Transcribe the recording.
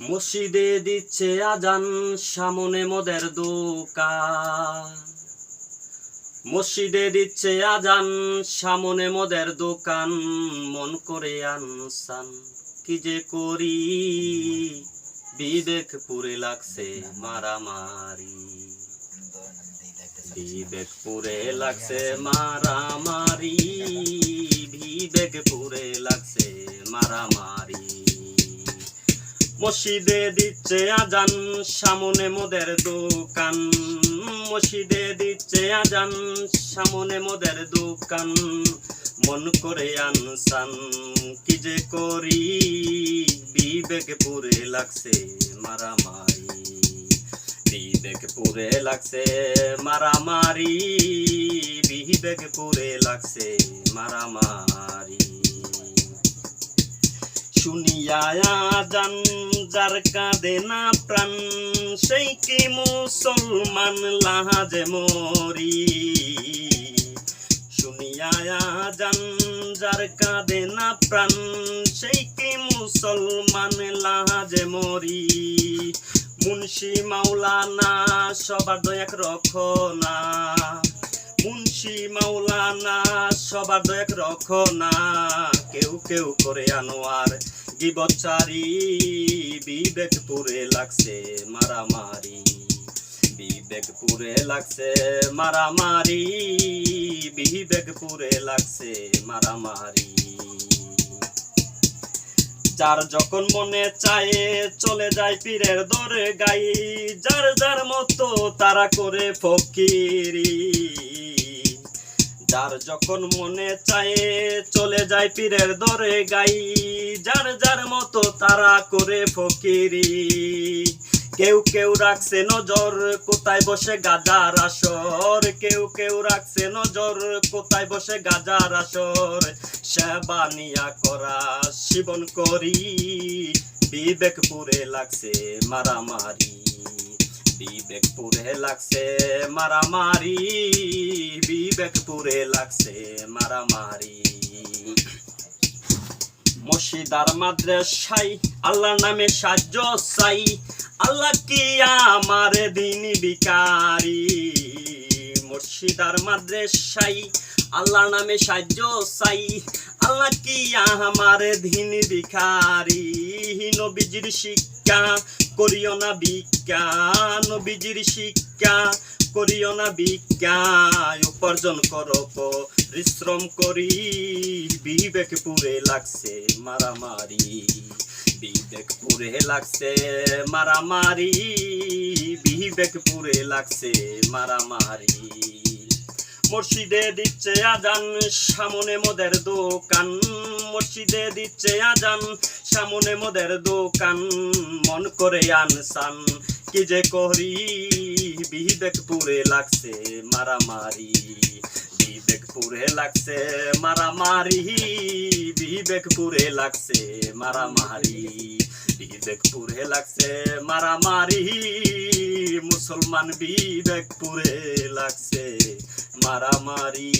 মসজিদে দিচ্ছে আজান, সামনে মদের দোকান মসজিদে দিচ্ছে আজান, সামনে মদের দোকান, মন করে আনসান। কি যে করি? বিবেক পুরে লাগছে মারামারি। বিবেক পুরে লাগছে মারামারি। বিবেক পুরে লাগছে মারামারি। মসজিদে দিচ্ছে আজান, সামনে মোদের দোকান। মসজিদে দিচ্ছে আজান, সামনে মোদের দোকান। মন করে আনসান, কি যে করি? বিবেক পুরে লাগছে মারামারি। বিবেক পুরে লাগছে মারামারি। বিবেক পুরে লাগছে মারামারি। শুনিয়া জান যার কাঁদে না প্রাণ, সেই কি মুসলমান লাহাজে মরি? শুনিয়া জান যার কাঁদে না প্রাণ, সেই কি মুসলমান লাহাজে মরি? মুন্সি মাওলানা, সবার দয়াক রক্ষনা মুন্সি মাওলানা, সবার দয়াক রক্ষনা কেউ কেউ করে আনোয়ার। গিবচারি বিবেক পুরে লাগছে মারামারি, বিবেকপুরে লাগছে মারামারি বিবেক পুরে লাগছে মারামারি। যার যখন মনে চায় চলে যায় পীরের দরে গাই যার যার মতো তারা করে ফকিরি। যার যখন মনে চায় চলে যায় পীরের দরে গাই, যার যার মতো তারা করে ফকিরি। কেউ কেউ রাখছে নজর, কোথায় বসে গাজার আসর? কেউ কেউ রাখছে নজর, কোথায় বসে গাজার আসর? সেবা নিয়া করা শিবন করি বিবেক পুরে লাগছে মারামারি। বিবেক পুরে লাগছে মারামারি বিবেক পুরে লাগছে মারামারি। মসজিদার মাদ্রাসাই আল্লাহর নামে সাহায্য চাই, আল্লাহ কি আমার দিন বিকারি মুর্শিদার মাদ্রাসাই আল্লাহর নামে সাহায্য চাই, আল্লাহ কি আমার দিন ভিখারি? নবীজির শিক্ষা করিও না ভিক্ষা নবীজির শিক্ষা। করিও না ভিক্ষা উপার্জন করো পরিশ্রম করি বিবেক পুরে লাগছে মারামারি। বিবেক পুরে লাগছে মারামারি বিবেক পুরে লাগছে মারামারি। মসজিদে দিচ্ছে আজান, সামনে মোদের দোকান। মসজিদে দিচ্ছে আজান, সামনে মোদের দোকান। মন করে আনসান, কি যে করি? বিবেক পুরে লাগছে মারামারি বিবেক পুরে লাগছে মারামারি বিবেক পুরে লাগছে মারামারি বিবেক পুরে লাগছে মারামারি, মুসলমান বিবেক পুরে লাগছে। মারামারি